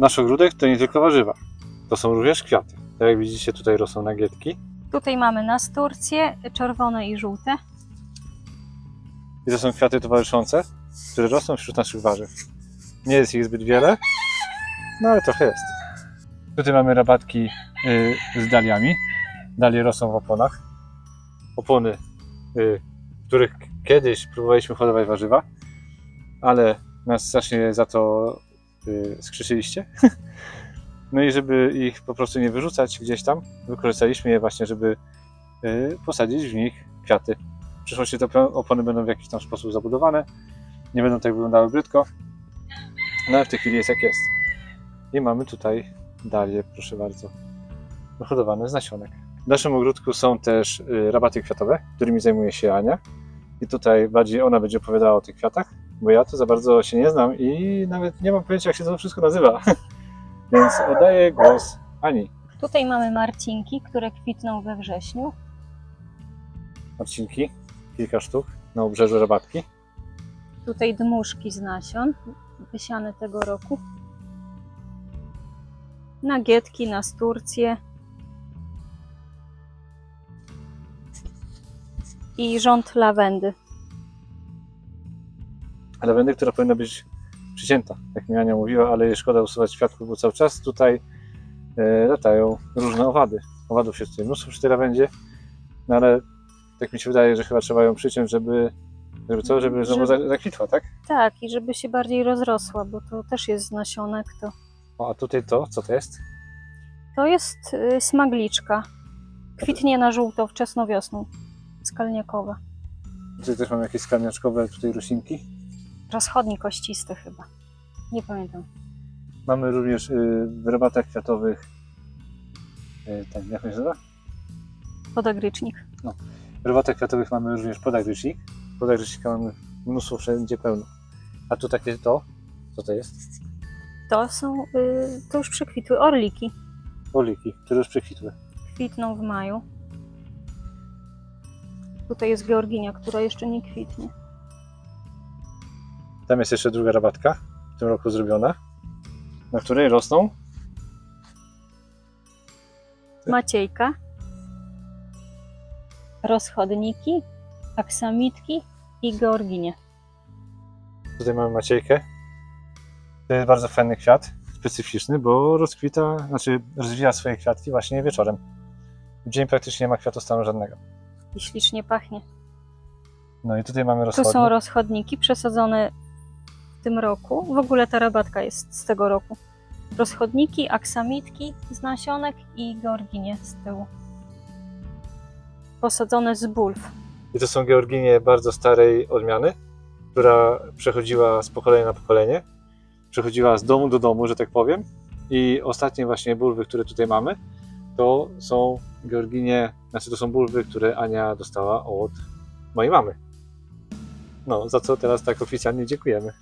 nasz ogródek to nie tylko warzywa, to są również kwiaty. Tak jak widzicie, tutaj rosną nagietki Tutaj mamy nasturcje, czerwone i żółte. i to są kwiaty towarzyszące, które rosną wśród naszych warzyw. Nie jest ich zbyt wiele, no ale trochę jest. Tutaj mamy rabatki y, z daliami. Dalie rosną w oponach. Opony, y, których kiedyś próbowaliśmy hodować warzywa, ale nas strasznie za to y, skrzyczyliście. No i żeby ich po prostu nie wyrzucać gdzieś tam, wykorzystaliśmy je właśnie, żeby y, posadzić w nich kwiaty. W przyszłości te opon- opony będą w jakiś tam sposób zabudowane, nie będą tak wyglądały brzydko, no ale w tej chwili jest jak jest. I mamy tutaj dalię, proszę bardzo, hodowane z nasionek. W naszym ogródku są też y, rabaty kwiatowe, którymi zajmuje się Ania. I tutaj bardziej ona będzie opowiadała o tych kwiatach, bo ja to za bardzo się nie znam i nawet nie mam pojęcia, jak się to wszystko nazywa. Więc oddaję głos Ani. Tutaj mamy marcinki, które kwitną we wrześniu. Marcinki, kilka sztuk na obrzeżu rabatki. Tutaj dmuszki z nasion, wysiane tego roku. Nagietki, nasturcje. I rząd lawendy. Lawendy, która powinna być przycięta, jak mi Ania mówiła, ale szkoda usuwać światło, bo cały czas tutaj e, latają różne owady. Owadów jest tutaj mnóstwo przy tej lawendzie, no ale tak mi się wydaje, że chyba trzeba ją przyciąć, żeby, żeby co, żeby znowu Żeby- za- zakwitła, tak? Tak, i żeby się bardziej rozrosła, bo to też jest z nasionek. To, O, a tutaj to, co to jest? to jest y, smagliczka. Kwitnie na żółto wczesną wiosną. Skalniakowa. Tutaj też mamy jakieś skalniaczkowe tutaj roślinki. Rozchodni kościsty chyba. Nie pamiętam. Mamy również y, w rabatach kwiatowych y, ten, jak on się nazywa? Podagrycznik. W rabatach kwiatowych mamy również podagrycznik. Podagrycznika mamy mnóstwo wszędzie pełno. A tu takie to, co to jest? To są, y, to już przekwitły orliki. Oliki, które już przekwitły. Kwitną w maju. Tutaj jest georginia, która jeszcze nie kwitnie. Tam jest jeszcze druga rabatka, w tym roku zrobiona, na której rosną Maciejka. Rozchodniki, aksamitki i georginie. Tutaj mamy Maciejkę. To jest bardzo fajny kwiat, specyficzny, bo rozkwita, znaczy rozwija swoje kwiatki właśnie wieczorem. W dzień praktycznie nie ma kwiatostanu żadnego. I ślicznie pachnie. No i tutaj mamy Tu są rozchodniki przesadzone w tym roku. W ogóle ta rabatka jest z tego roku. Rozchodniki, aksamitki z nasionek i georginie z tyłu. Posadzone z bulw. I to są georginie bardzo starej odmiany, która przechodziła z pokolenia na pokolenie. Przechodziła z domu do domu, że tak powiem. I ostatnie właśnie bulwy, które tutaj mamy, to są georginie, znaczy to są bulwy, które Ania dostała od mojej mamy. No, za co teraz tak oficjalnie dziękujemy.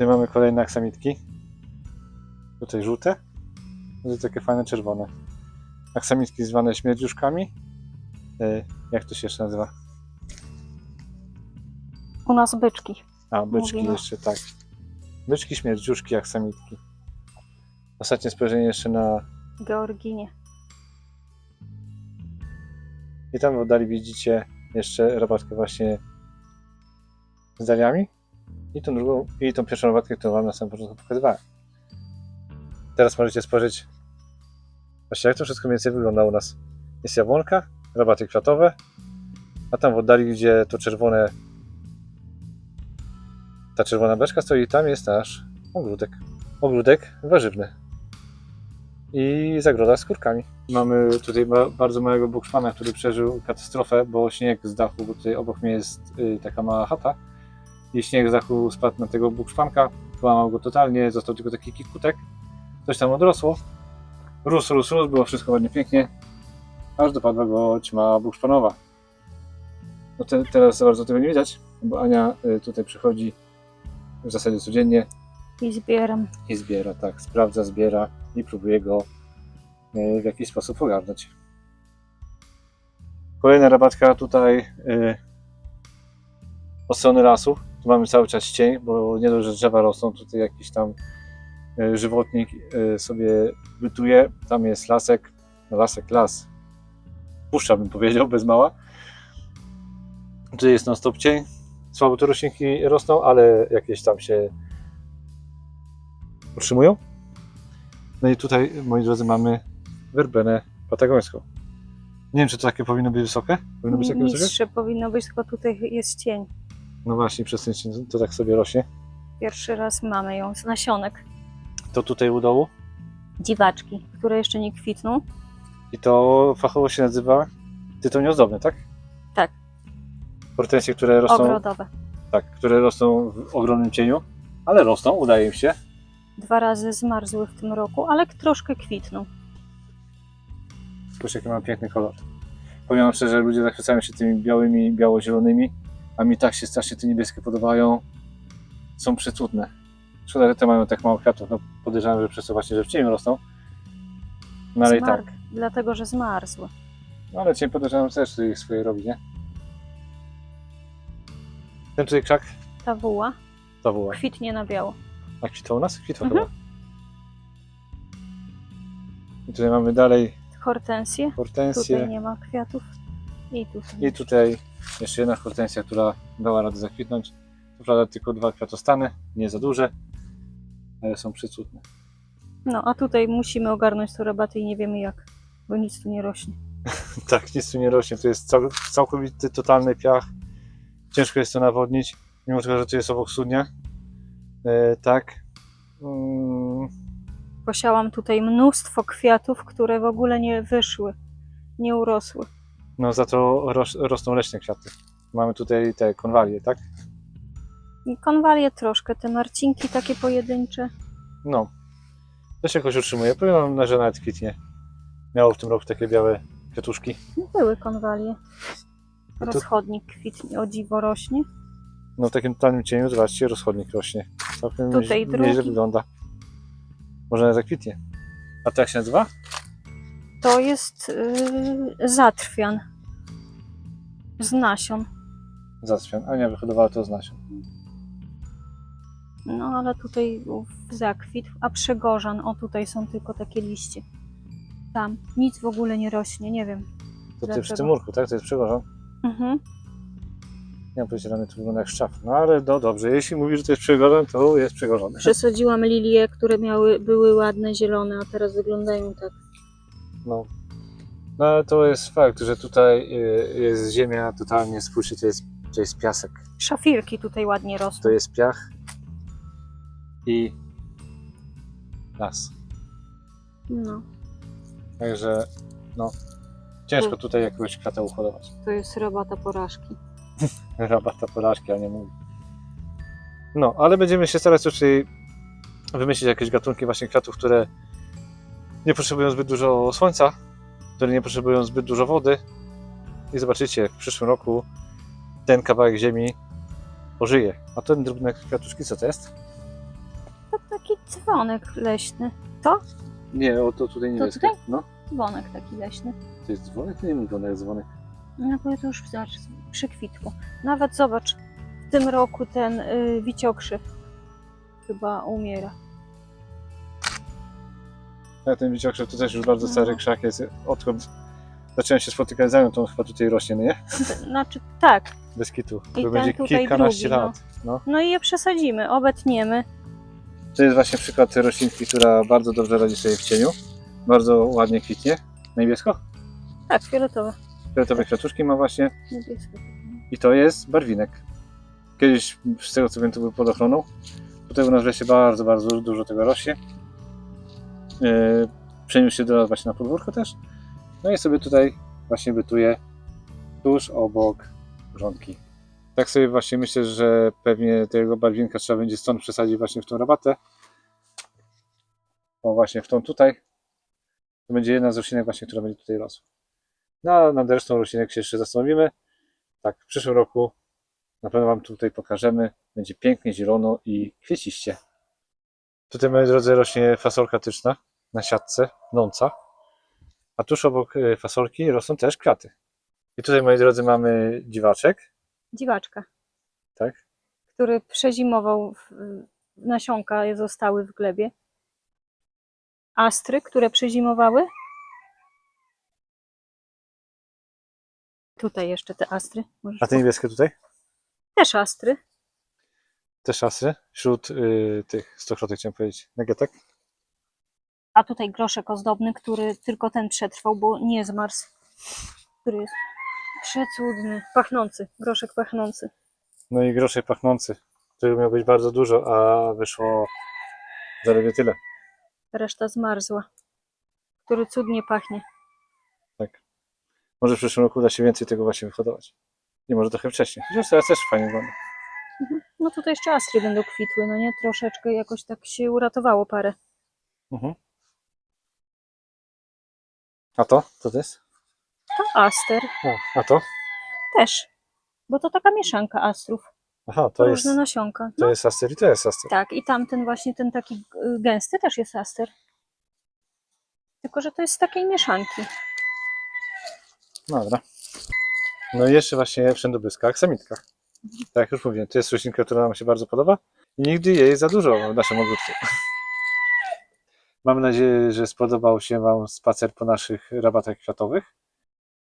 Tutaj mamy kolejne aksamitki. Tutaj żółte. Tutaj takie fajne czerwone. Aksamitki zwane śmierdziuszkami. E, Jak to się jeszcze nazywa? U nas byczki. A, byczki Mówimy. jeszcze, tak. Byczki, śmierdziuszki, aksamitki. Ostatnie spojrzenie jeszcze na... Georginie. I tam w oddali widzicie jeszcze rabatkę właśnie z daliami. I tą drugą, i tą pierwszą rabatkę, którą wam na samym początku pokazywałem. Teraz możecie spojrzeć właśnie jak to wszystko mniej więcej wygląda u nas. Jest jabłonka, rabaty kwiatowe, a tam w oddali, gdzie to czerwone ta czerwona beczka stoi, tam jest nasz ogródek. Ogródek warzywny. I zagroda z kurkami. Mamy tutaj ba- bardzo małego bukszpana, który przeżył katastrofę, bo śnieg z dachu, bo tutaj obok mnie jest y, taka mała chata i śnieg z dachu spadł na tego bukszpanka, połamał go totalnie, został tylko taki kikutek. Coś tam odrosło. Rósł, rósł, rósł, było wszystko ładnie, pięknie, aż dopadła go ćma bukszpanowa. No te, teraz za bardzo tego nie widać, bo Ania y, tutaj przychodzi w zasadzie codziennie I zbieram. i zbiera, tak, sprawdza, zbiera i próbuje go e, w jakiś sposób ogarnąć. Kolejna rabatka tutaj e, od strony lasu. Tu mamy cały czas cień, bo nie dość, że drzewa rosną, tutaj jakieś tam e, żywotnik e, sobie bytuje. Tam jest lasek, no lasek, las. Puszcza bym powiedział, bez mała. Tu jest non stop cień. Słabo te roślinki rosną, ale jakieś tam się utrzymują. No i tutaj, moi drodzy, mamy werbenę patagońską. Nie wiem, czy to takie powinno być wysokie? Powinno być takie wysokie? Niższe powinno być, tylko tutaj jest cień. No właśnie, przez ten cień to tak sobie rośnie. Pierwszy raz mamy ją z nasionek. To tutaj u dołu. Dziwaczki, które jeszcze nie kwitną. I to fachowo się nazywa tytoń ozdobny, tak? Tak. Hortensje, które rosną, Ogrodowe. tak, które rosną w ogromnym cieniu, ale rosną, udaje im się. Dwa razy zmarzły w tym roku, ale troszkę kwitną. Spójrz, jaki ma piękny kolor. Powiem szczerze, ludzie zachwycają się tymi białymi, biało-zielonymi, a mi tak się strasznie te niebieskie podobają. Są przecudne. Szkoda, że te mają tak mało kwiatów. No, podejrzewam, że przez to właśnie, że w cieniu rosną. No ale i tak. Zmar- Dlatego, że zmarzły. No ale cień podejrzewam, że też ich swoje robi, nie? Ten tutaj krzak, Ta woła. kwitnie na biało. A kwitła u nas? Kwitła Mhm. chyba. I tutaj mamy dalej Hortensje. hortensję. Tutaj nie ma kwiatów. I tutaj. I tutaj jeszcze jedna hortensja, która dała radę zakwitnąć. Co prawda tylko dwa kwiatostany, nie za duże, ale są przecudne. No, a tutaj musimy ogarnąć te rabaty i nie wiemy jak, bo nic tu nie rośnie. Tak, nic tu nie rośnie. To jest cał, całkowity, totalny piach. Ciężko jest to nawodnić, mimo tego, że to jest obok studnia. E, tak. Mm, Posiałam tutaj mnóstwo kwiatów, które w ogóle nie wyszły, nie urosły. No za to ros, rosną leśne kwiaty. Mamy tutaj te konwalie, tak? I konwalie troszkę, te marcinki takie pojedyncze. No. To się jakoś utrzymuje. Powiem wam, że nawet kwitnie. Miało w tym roku takie białe kwiatuszki. Były konwalie. No Rozchodnik kwitnie, o dziwo rośnie. No w takim totalnym cieniu, zobaczcie, rozchodnik rośnie. Całkiem Tutaj nieźle- nieźle drugi. wygląda. Może nawet zakwitnie. A to jak się nazywa? To jest yy, zatrwian z nasion. Zacwian. Ania wyhodowała to z nasion. No ale tutaj w zakwit, a przegorzan, o tutaj są tylko takie liście. Tam nic w ogóle nie rośnie, nie wiem. To ty w Dlaczego? tym murku, tak? To jest przegorzan. Mhm. Nie mam pojęcia, dla mnie to wygląda jak szczap. No ale no dobrze, jeśli mówisz, że to jest przegorzan, to jest przegorzany. Przesadziłam lilie, które miały, były ładne, zielone, a teraz wyglądają tak. No. No ale to jest fakt, że tutaj y, jest ziemia totalnie, spójrzcie, to jest, to jest piasek. Szafirki tutaj ładnie rosną. To jest piach i las. No, Także no, ciężko tutaj jakiegoś kwiata uhodować. to jest robata porażki. Rabata porażki, a nie mówi. No, ale będziemy się starać raczej wymyślić jakieś gatunki właśnie kwiatów, które nie potrzebują zbyt dużo słońca, które nie potrzebują zbyt dużo wody. I zobaczycie, w przyszłym roku ten kawałek ziemi ożyje. A ten drobne kwiatuszki, co to jest? To taki dzwonek leśny. Nie, o to tutaj niebieskie. tutaj? No, Dzwonek taki leśny. to jest dzwonek? To nie wygląda jak dzwonek. No bo to już zobacz, przykwitło. Nawet zobacz, w tym roku ten y, chyba umiera. A ten wiciokrzyw to też już bardzo No. stary krzak jest. Odkąd zacząłem się spotykać z nią, to on chyba tutaj rośnie, no nie? Znaczy tak, Bez kitu. I To ten będzie tutaj kilkanaście drugi, no. lat. No. no i je przesadzimy, obetniemy. To jest właśnie przykład tej roślinki, która bardzo dobrze radzi sobie w cieniu. Bardzo ładnie kwitnie. Na niebiesko. Tak, fioletowe. Fioletowe kwiatuszki ma właśnie. Niebieskie. I to jest barwinek. Kiedyś, z tego co wiem, to był pod ochroną. Tutaj u nas w lesie bardzo, bardzo dużo tego rośnie. Yy, przeniósł się do nas właśnie na podwórko też. No i sobie tutaj właśnie bytuje tuż obok grządki. Tak sobie właśnie myślę, że pewnie tego barwinka trzeba będzie stąd przesadzić właśnie w tą rabatę. O właśnie w tą tutaj. To będzie jedna z roślinek właśnie, która będzie tutaj rosła. No a nad resztą roślinek się jeszcze zastanowimy. Tak, w przyszłym roku na pewno Wam tutaj pokażemy. Będzie pięknie, zielono i kwieciście. Tutaj, moi drodzy, rośnie fasolka tyczna na siatce, nąca. A tuż obok e, fasolki rosną też kwiaty. I tutaj, moi drodzy, mamy dziwaczek, Dziwaczka, tak? który przezimował, w, nasionka zostały w glebie astry, które przezimowały. Tutaj jeszcze te astry. Możesz A te niebieskie tutaj? Też astry. Te szasy wśród y, tych stokrotek chciałem powiedzieć. Negetek? A tutaj groszek ozdobny, który tylko ten przetrwał, bo nie zmarzł. Który jest przecudny. Pachnący. Groszek pachnący. No i groszek pachnący, których miał być bardzo dużo, a wyszło zaledwie tyle. Reszta zmarzła. Który cudnie pachnie. Tak. Może w przyszłym roku uda się więcej tego właśnie wyhodować. I może trochę wcześniej. Chociaż teraz też fajnie wygląda. No tutaj jeszcze astry będą kwitły, no nie? Troszeczkę jakoś tak się uratowało parę. Mhm. A to? Co to jest? To aster A, a to? też. Bo to taka mieszanka astrów. Aha, to jest, Różne nasionka. to No, jest aster i to jest aster. tak, i tamten właśnie, ten taki y, gęsty też jest aster. Tylko, że to jest z takiej mieszanki. Dobra. No i jeszcze właśnie wszędobylska aksamitka. Tak jak już mówiłem, to jest roślinka, która nam się bardzo podoba i nigdy jej za dużo w naszym ogródku. Mam nadzieję, że spodobał się Wam spacer po naszych rabatach kwiatowych.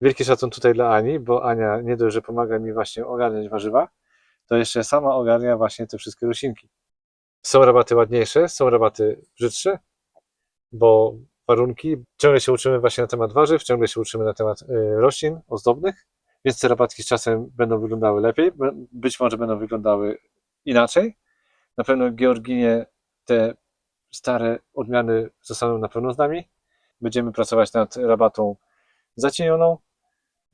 Wielki szacun tutaj dla Ani, bo Ania nie dość, że pomaga mi właśnie ogarniać warzywa, to jeszcze sama ogarnia właśnie te wszystkie roślinki. Są rabaty ładniejsze, są rabaty brzydsze, bo warunki, ciągle się uczymy właśnie na temat warzyw, ciągle się uczymy na temat y, roślin ozdobnych, więc te rabatki z czasem będą wyglądały lepiej, być może będą wyglądały inaczej. Na pewno Georginie te stare odmiany zostaną na pewno z nami. Będziemy pracować nad rabatą zacienioną,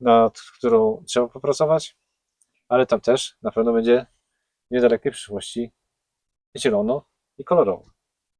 nad którą trzeba popracować, ale tam też na pewno będzie w niedalekiej przyszłości zielono i kolorowo.